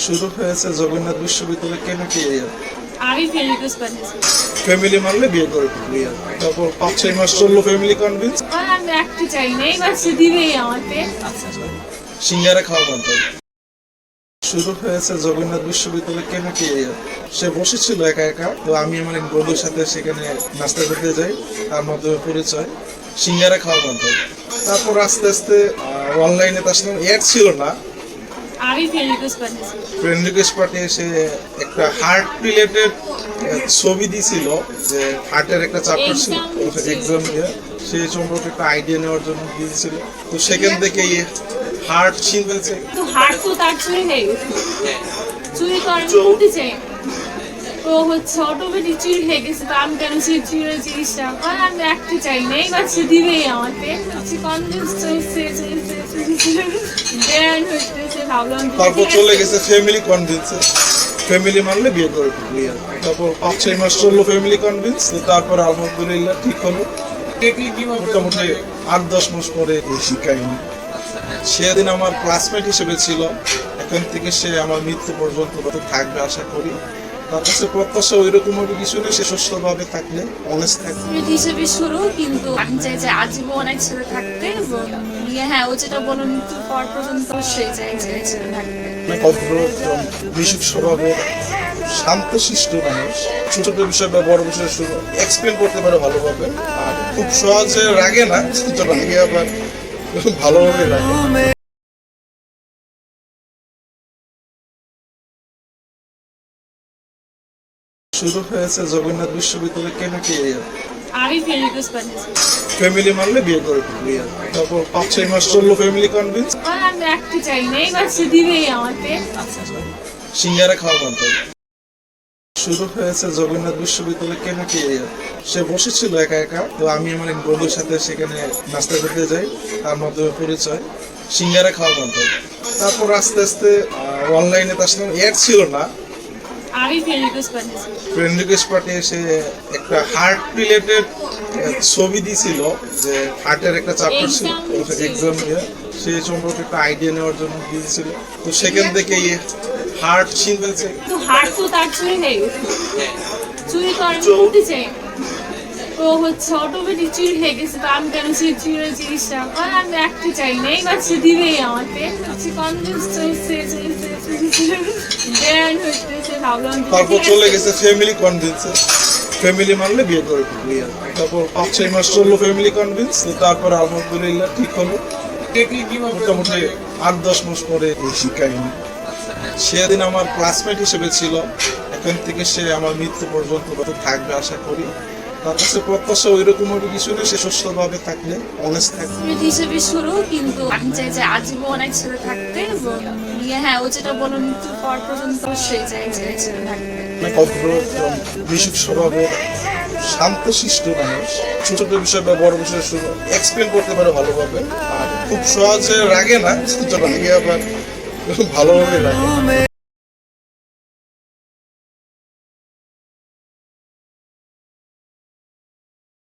শুরু হয়েছে জগন্নাথ বিশ্ববিদ্যালয় কেন কি আমি ফ্যামিলি মানলে বিয়ে করে তারপর পাঁচ ছয় মাস চলল ফ্যামিলি কনভিন্স আমি একটু চাই না এবার সে দিবেই আমাকে। সিঙ্গারা খাওয়া বন্ধ। শুরু হয়েছে জগন্নাথ বিশ্ববিদ্যালয় কেন কি সে বসেছিল একা একা তো আমি আমার এক বন্ধুর সাথে সেখানে নাস্তা করতে যাই তার মাধ্যমে পরিচয়। সিঙ্গারা খাওয়া বন্ধ। তারপর আস্তে আস্তে অনলাইনে তার সাথে অ্যাড ছিল না। আমি ফেল রিকোয়েস্ট পাঠিয়েছি। ফ্রেন্ড রিকোয়েস্ট পাঠিয়ে সে একটা হার্ট রিলেটেড ছবি দিছিল যে হার্টের একটা চ্যাপ্টার ছিল Exam এক্সাম সেই সম্পর্কে একটা আইডিয়া নেওয়ার জন্য দিয়েছিল। তো সেখান থেকে হার্ট তো হাট তো তার চুরি চুরি তো করতে চাই। না। হচ্ছে অটোমেটিক চুরি হয়ে গেছে তো আমি কেন সেই চুরি জিনিসটা? আমি একটু চাই না। এবার সে দিবেই আমাকে। হচ্ছে কনভিন্স তারপর চলে গেছে ফ্যামিলি কনভিন্সে ফ্যামিলি মানলে বিয়ে করে তারপর পাঁচ ছয় মাস চলল ফ্যামিলি কনভিন্স তারপর আলহামদুলিল্লাহ ঠিক হলো। মোটামুটি আট দশ মাস পরে এই শিখাইনি সেদিন আমার ক্লাসমেট হিসেবে ছিল। এখান থেকে সে আমার মৃত্যু পর্যন্ত থাকবে আশা করি। তার কাছে প্রত্যাশা ওই রকম হবে কিছু সে সুস্থভাবে থাকলে অনেস্ট থাকবে হিসেবে শুরু কিন্তু আমি চাই যে আজীবন একসাথে থাকতে এবং হ্যাঁ ও যেটা বলো মৃত্যুর পর পর্যন্ত সেই চাই যে একসাথে থাকতে। ভদ্র একজন মিশুক স্বভাবের শান্ত শিষ্ট মানুষ। ছোট ছোট বিষয় বা বড় বিষয় শুরু এক্সপ্লেন করতে পারে ভালোভাবে। আর খুব সহজে রাগে না রাগে আবার ভালোভাবে রাগে। শুরু হয়েছে জগন্নাথ বিশ্ববিদ্যালয় কেন কি আমি ফেল রিকোয়েস্ট পাঠিয়েছি ফ্যামিলি মানলে বিয়ে করে ফেলবি তারপর পাঁচ ছয় মাস চলল ফ্যামিলি কনভিন্স আমি একটু চাই না এবার সে দিবেই আমাকে। সিঙ্গারা খাওয়া বন্ধ শুরু হয়েছে জগন্নাথ বিশ্ববিদ্যালয় কেন কি সে বসেছিল একা একা তো আমি আমার এক বন্ধুর সাথে সেখানে নাস্তা করতে যাই তার মাধ্যমে পরিচয়। সিঙ্গারা খাওয়া বন্ধ তারপর আস্তে আস্তে অনলাইনে তার সাথে অ্যাড ছিল না। আমি ফেল রিকোয়েস্ট পাঠিয়েছি। ফ্রেন্ড রিকোয়েস্ট একটা হার্ট রিলেটেড ছবি দিছিল যে হার্টের একটা চ্যাপ্টার ছিল এক্সাম এক্সাম সেই সম্পর্কে একটা আইডিয়া নেওয়ার জন্য দিয়েছিল। তো সেখান থেকে হার্ট চিনতেছে তো হার্ট তো তার চুরি নেই। চুরি আমি করতে চাই তো হচ্ছে অটোমেটিক হয়ে গেছে, তো আমি কেন সেই জিনিসটা? আমি চাই হচ্ছে কনভিন্স তারপর চলে গেছে ফ্যামিলি কনভিন্সে ফ্যামিলি মানলে বিয়ে করে তারপর পাঁচ, ছয় মাস চলল ফ্যামিলি কনভিন্স তারপর আলহামদুলিল্লাহ ঠিক হলো। মোটামুটি আট, দশ মাস পরে এই শিখাইনি সেদিন আমার ক্লাসমেট হিসেবে ছিল, এখান থেকে সে আমার মৃত্যু পর্যন্ত থাকবে, আশা করি। তার কাছে প্রত্যাশা ওই রকম হবে কিছু সে সুস্থভাবে থাকলে অনেস্ট থাকবে স্টুডেন্ট হিসেবে শুরু কিন্তু আমি চাই যে আজীবন একসাথে থাকতে এবং হ্যাঁ ও যেটা বলো মৃত্যুর পর পর্যন্ত সেই চাই যে একসাথে ভদ্র একজন স্বভাবের শান্ত শিষ্ট মানুষ। ছোট ছোট বিষয় বা বড় বিষয় শুরু এক্সপ্লেন করতে পারে ভালোভাবে। আর খুব সহজে রাগে না কিন্তু রাগে আবার ভালোভাবে রাগে।